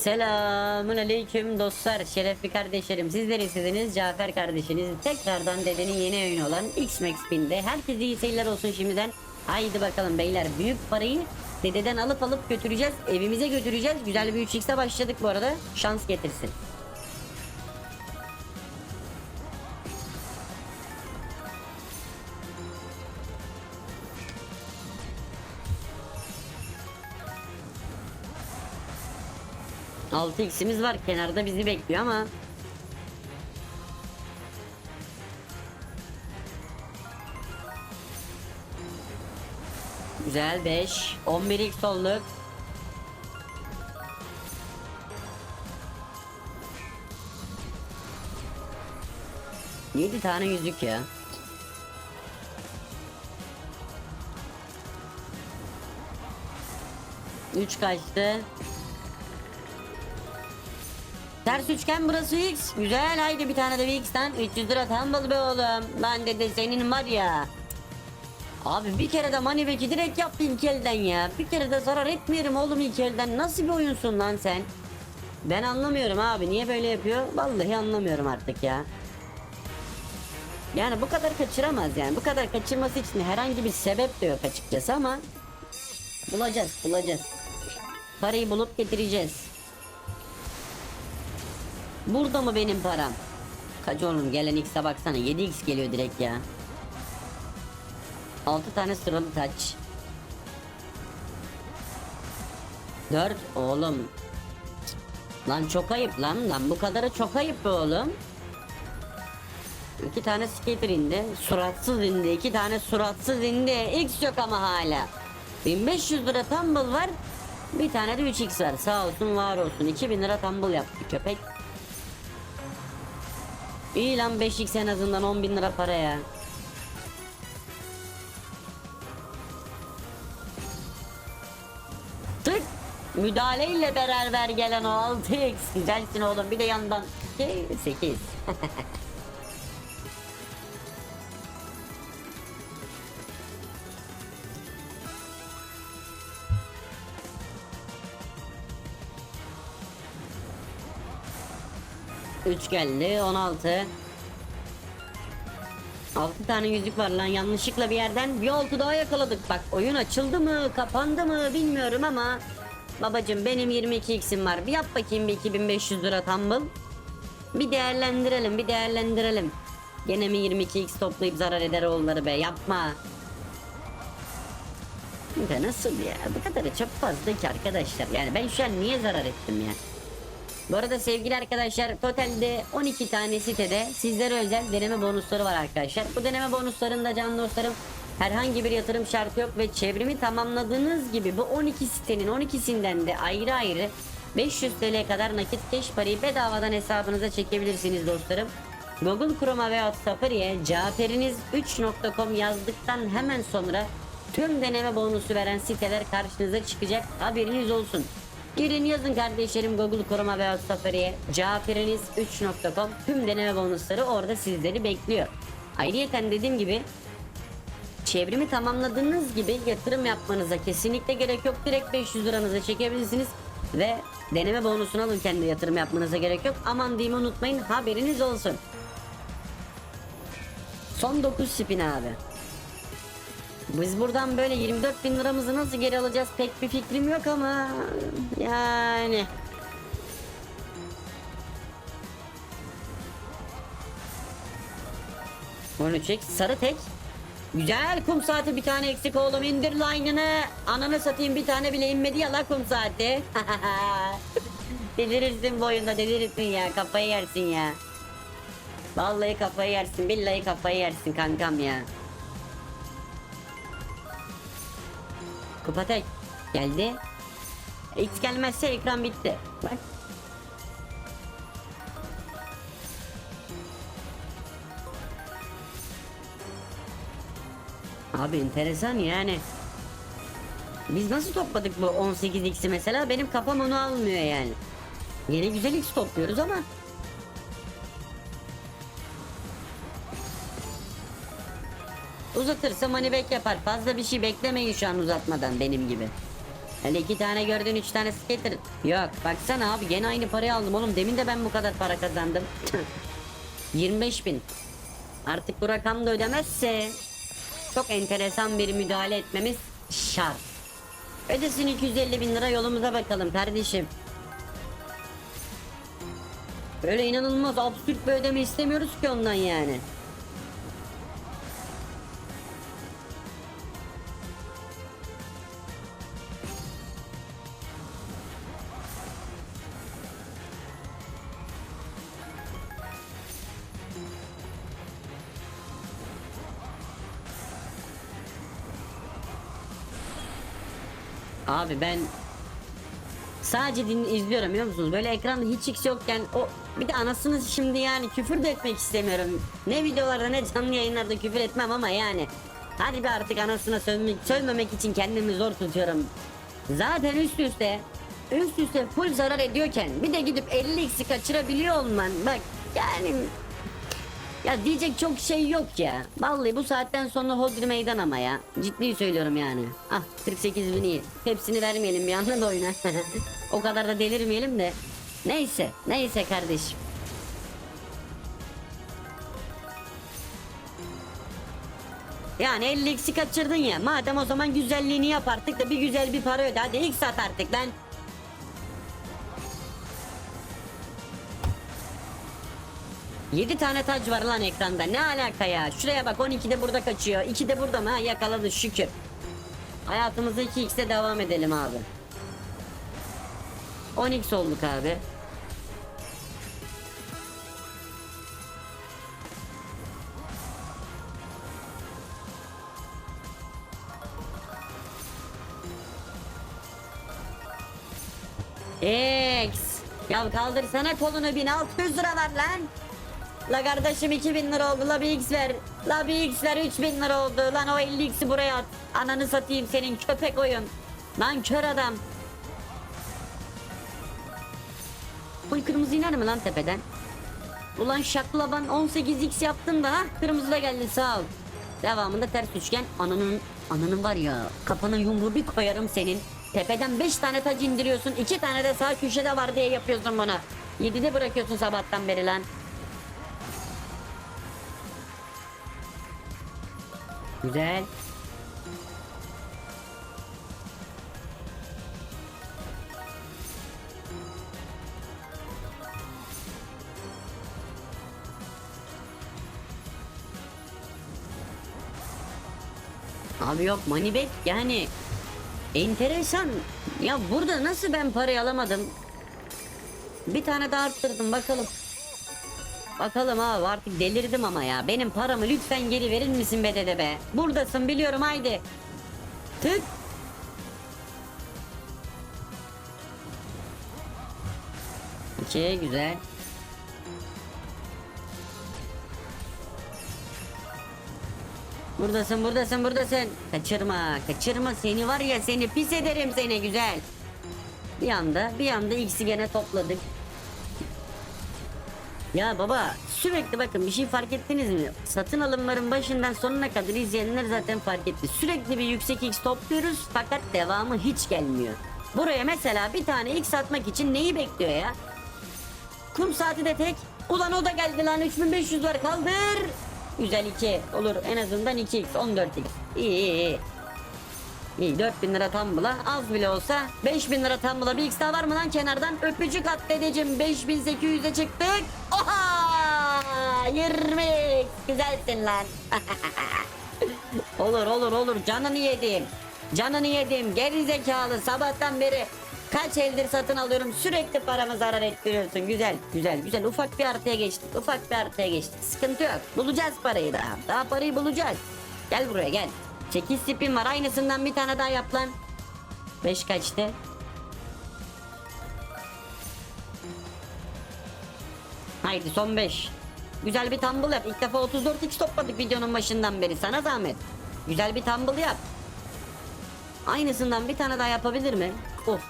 Selamun aleyküm dostlar, şerefli kardeşlerim. Sizler istediniz Cafer kardeşiniz. Tekrardan dedenin yeni oyunu olan X-Max Pin'de. Herkese iyi seyirler olsun şimdiden. Haydi bakalım beyler büyük parayı dededen alıp alıp götüreceğiz. Evimize götüreceğiz. Güzel bir 3x'e başladık bu arada. Şans getirsin. Altı x'imiz var. Kenarda bizi bekliyor ama. Güzel. 5 11 x olduk. Yedi tane yüzük ya. Üç kaçtı Ters üçgen burası X. Güzel haydi bir tane de X'ten 300 lira tambal be oğlum. Lan dede senin var ya. Abi bir kere de money back'i direkt yaptı ilk elden ya. Bir kere de zarar etmiyorum oğlum ilk elden. Nasıl bir oyunsun lan sen? Ben anlamıyorum abi niye böyle yapıyor? Vallahi anlamıyorum artık ya. Yani bu kadar kaçıramaz yani. Bu kadar kaçırması için herhangi bir sebep de yok açıkçası ama bulacağız bulacağız. Parayı bulup getireceğiz. Burada mı benim param? Kaç oğlum gelen X'e baksana 7X geliyor direkt ya. 6 tane sıralı taç. 4 oğlum. Lan çok ayıp lan lan bu kadarı çok ayıp be oğlum. İki tane skater indi. Suratsız indi. iki tane suratsız indi. X yok ama hala. 1500 lira tumble var. Bir tane de 3x var. Sağ olsun var olsun. 2000 lira tumble yaptı köpek. İyi lan 5x en azından 10 bin lira para ya. Tık! Müdahaleyle beraber gelen o 6x güzelsin oğlum bir de yandan. 8 3 geldi 16 6 tane yüzük var lan. Yanlışlıkla bir yerden bir oltu daha yakaladık. Bak oyun açıldı mı kapandı mı bilmiyorum ama Babacım benim 22x'im var. Bir yap bakayım bir 2500 lira tumble. Bir değerlendirelim bir değerlendirelim. Gene mi 22x toplayıp zarar eder oğulları be? Yapma. De nasıl ya? Bu kadarı çok fazla ki arkadaşlar. Yani ben şu an niye zarar ettim ya bu arada sevgili arkadaşlar totalde 12 tane sitede sizlere özel deneme bonusları var arkadaşlar. Bu deneme bonuslarında can dostlarım herhangi bir yatırım şartı yok ve çevrimi tamamladığınız gibi bu 12 sitenin 12'sinden de ayrı ayrı 500 TL kadar nakit cash parayı bedavadan hesabınıza çekebilirsiniz dostlarım. Google Chrome'a veya Safari'ye caferiniz3.com yazdıktan hemen sonra tüm deneme bonusu veren siteler karşınıza çıkacak haberiniz olsun. Girin yazın kardeşlerim Google Chroma veya Safari'ye caferiniz3.com tüm deneme bonusları orada sizleri bekliyor. Ayrıyeten dediğim gibi çevrimi tamamladığınız gibi yatırım yapmanıza kesinlikle gerek yok. Direkt 500 liranızı çekebilirsiniz ve deneme bonusunu alırken de yatırım yapmanıza gerek yok. Aman diyeyim unutmayın haberiniz olsun. Son 9 spin abi. Biz buradan böyle 24 bin liramızı nasıl geri alacağız pek bir fikrim yok ama yani. Bunu çek sarı tek. Güzel kum saati bir tane eksik oğlum indir line'ını. Ananı satayım bir tane bile inmedi ya la kum saati. delirirsin bu oyunda delirirsin ya kafayı yersin ya. Vallahi kafayı yersin billahi kafayı yersin kankam ya. Kupa geldi. X gelmezse ekran bitti. Bak. Abi enteresan yani. Biz nasıl topladık bu 18x'i mesela? Benim kafam onu almıyor yani. Yine güzel x topluyoruz ama. Uzatırsa back yapar. Fazla bir şey beklemeyin şu an uzatmadan benim gibi. Hele iki tane gördün üç tane skater. Yok baksana abi gene aynı parayı aldım oğlum. Demin de ben bu kadar para kazandım. 25 bin. Artık bu rakam da ödemezse çok enteresan bir müdahale etmemiz şart. Ödesin 250 bin lira yolumuza bakalım kardeşim. Böyle inanılmaz absürt bir ödeme istemiyoruz ki ondan yani. Abi ben sadece din izliyorum biliyor musunuz? Böyle ekranda hiç x yokken o bir de anasını şimdi yani küfür de etmek istemiyorum. Ne videolarda ne canlı yayınlarda küfür etmem ama yani. Hadi bir artık anasına sövmek, sövmemek için kendimi zor tutuyorum. Zaten üst üste üst üste full zarar ediyorken bir de gidip 50x'i kaçırabiliyor olman bak yani ya diyecek çok şey yok ya. Vallahi bu saatten sonra hodri meydan ama ya. Ciddi söylüyorum yani. Ah 48 bin iyi. Hepsini vermeyelim bir anda da oyuna. o kadar da delirmeyelim de. Neyse. Neyse kardeşim. Yani 50x'i kaçırdın ya. Madem o zaman güzelliğini yap artık da bir güzel bir para öde. Hadi ilk sat artık lan. Yedi tane tac var lan ekranda. Ne alaka ya? Şuraya bak 12 de burada kaçıyor. 2 de burada mı? Ha, yakaladı şükür. Hayatımızda 2x'e devam edelim abi. 10x olduk abi. X. Ya kaldırsana kolunu 1600 lira var lan. La kardeşim 2000 lira oldu la bir x ver. La bir x ver 3000 lira oldu. Lan o 50x'i buraya at. Ananı satayım senin köpek oyun. Lan kör adam. Bu kırmızı iner mi lan tepeden? Ulan şaklaban 18x yaptın da ha kırmızı da geldi sağ ol. Devamında ters üçgen ananın ananın var ya kafana yumruğu bir koyarım senin. Tepeden 5 tane tac indiriyorsun 2 tane de sağ köşede var diye yapıyorsun bunu. 7'de bırakıyorsun sabahtan beri lan. Güzel. Abi yok back yani enteresan. Ya burada nasıl ben parayı alamadım? Bir tane daha arttırdım bakalım. Bakalım abi artık delirdim ama ya. Benim paramı lütfen geri verir misin be dede be? Buradasın biliyorum haydi. Tık. İki güzel. Buradasın buradasın buradasın. Kaçırma kaçırma seni var ya seni pis ederim seni güzel. Bir anda bir anda x'i gene topladık. Ya baba sürekli bakın bir şey fark ettiniz mi? Satın alımların başından sonuna kadar izleyenler zaten fark etti. Sürekli bir yüksek x topluyoruz fakat devamı hiç gelmiyor. Buraya mesela bir tane x atmak için neyi bekliyor ya? Kum saati de tek. Ulan o da geldi lan 3500 var kaldır. Güzel 2 olur en azından 2x 14x. İyi iyi iyi. İyi 4000 lira tam bula az bile olsa 5000 lira tam bula bir x daha var mı lan kenardan? Öpücük at dedeciğim. 5800'e çıktık. Oha! 20 güzelsin lan. Olur olur olur. Canını yedim. Canını yedim. Geri zekalı sabahtan beri Kaç eldir satın alıyorum? Sürekli paramı zarar ettiriyorsun. Güzel güzel güzel. Ufak bir artıya geçtik ufak bir artıya geçtik. Sıkıntı yok. Bulacağız parayı daha. Daha parayı bulacağız. Gel buraya gel 8 spin var aynısından bir tane daha yap lan. 5 kaçtı? Haydi son 5 Güzel bir tumble yap. İlk defa 34x topladık videonun başından beri. Sana zahmet. Güzel bir tumble yap. Aynısından bir tane daha yapabilir mi? Of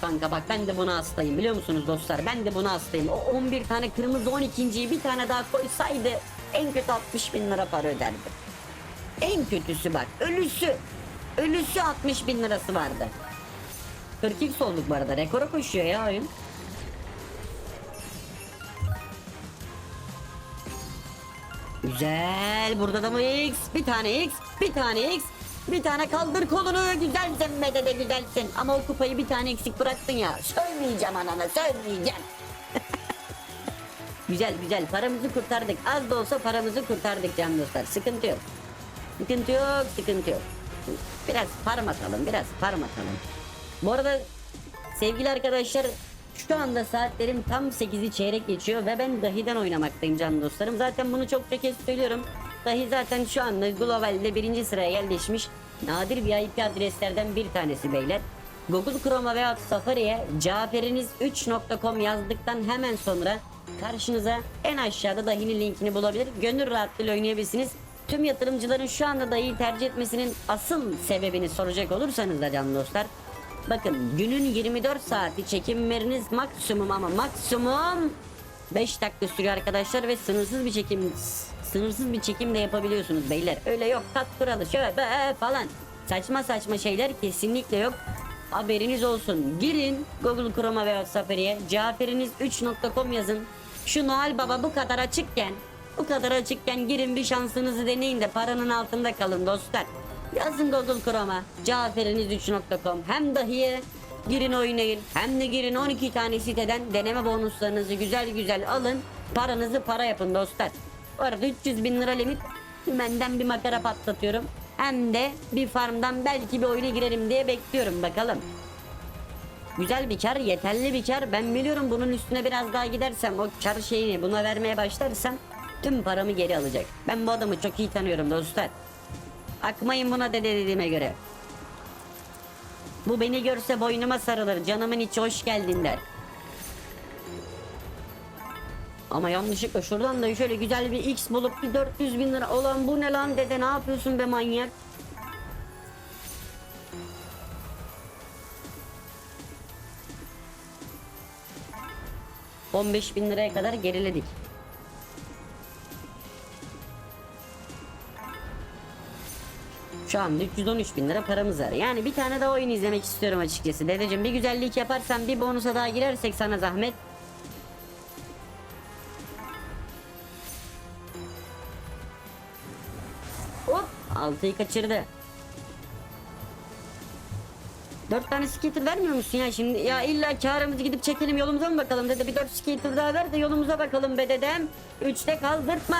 kanka bak ben de buna hastayım biliyor musunuz dostlar? Ben de buna hastayım. O 11 tane kırmızı 12.yi bir tane daha koysaydı en kötü 60 bin lira para öderdi en kötüsü bak ölüsü ölüsü 60 bin lirası vardı 42 olduk bu arada. Rekora koşuyor ya oyun. Güzel. Burada da mı X? Bir tane X. Bir tane X. Bir tane kaldır kolunu. Güzelsin Mede de güzelsin. Ama o kupayı bir tane eksik bıraktın ya. Söyleyeceğim anana söyleyeceğim. güzel güzel. Paramızı kurtardık. Az da olsa paramızı kurtardık can dostlar. Sıkıntı yok. Sıkıntı yok. Sıkıntı yok. Biraz farm atalım. Biraz farm atalım. Bu arada sevgili arkadaşlar şu anda saatlerim tam 8'i çeyrek geçiyor ve ben dahiden oynamaktayım can dostlarım. Zaten bunu çokça kez söylüyorum. Dahi zaten şu anda globalde birinci sıraya yerleşmiş nadir bir IP adreslerden bir tanesi beyler. Google Chrome'a veya Safari'ye caferiniz3.com yazdıktan hemen sonra karşınıza en aşağıda dahinin linkini bulabilir. Gönül rahatlığıyla oynayabilirsiniz. Tüm yatırımcıların şu anda dahi tercih etmesinin asıl sebebini soracak olursanız da can dostlar Bakın günün 24 saati çekimleriniz maksimum ama maksimum 5 dakika sürüyor arkadaşlar ve sınırsız bir çekim sınırsız bir çekim de yapabiliyorsunuz beyler. Öyle yok tat kuralı şöyle be falan. Saçma saçma şeyler kesinlikle yok. Haberiniz olsun. Girin Google Chrome'a veya Safari'ye caferiniz3.com yazın. Şu Noel Baba bu kadar açıkken bu kadar açıkken girin bir şansınızı deneyin de paranın altında kalın dostlar. Yazın Google Chrome'a caferiniz3.com hem dahiye girin oynayın hem de girin 12 tane siteden deneme bonuslarınızı güzel güzel alın paranızı para yapın dostlar. Bu arada 300 bin lira limit benden bir makara patlatıyorum hem de bir farmdan belki bir oyuna girerim diye bekliyorum bakalım. Güzel bir kar, yeterli bir kar. Ben biliyorum bunun üstüne biraz daha gidersem o kar şeyini buna vermeye başlarsam tüm paramı geri alacak. Ben bu adamı çok iyi tanıyorum dostlar. Akmayın buna dede dediğime göre. Bu beni görse boynuma sarılır. Canımın içi hoş geldin der. Ama yanlışlıkla şuradan da şöyle güzel bir X bulup bir 400 bin lira olan bu ne lan dede ne yapıyorsun be manyak? ...15 bin liraya kadar geriledik. Şu anda 313 bin lira paramız var. Yani bir tane daha oyun izlemek istiyorum açıkçası. Dedeciğim bir güzellik yaparsan bir bonusa daha girersek sana zahmet. Hop 6'yı kaçırdı. Dört tane skater vermiyor musun ya şimdi? Ya illa karımızı gidip çekelim yolumuza mı bakalım dedi. Bir dört skater daha ver de yolumuza bakalım be dedem. Üçte kaldırtma.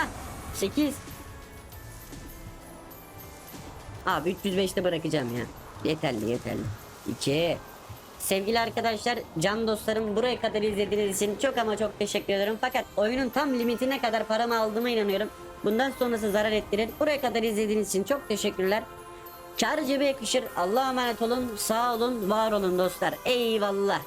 Sekiz. Abi 305'te bırakacağım ya. Yeterli yeterli. 2 Sevgili arkadaşlar, can dostlarım buraya kadar izlediğiniz için çok ama çok teşekkür ederim. Fakat oyunun tam limitine kadar paramı aldığıma inanıyorum. Bundan sonrası zarar ettirir. Buraya kadar izlediğiniz için çok teşekkürler. Kar cebe yakışır. Allah'a emanet olun. Sağ olun, var olun dostlar. Eyvallah.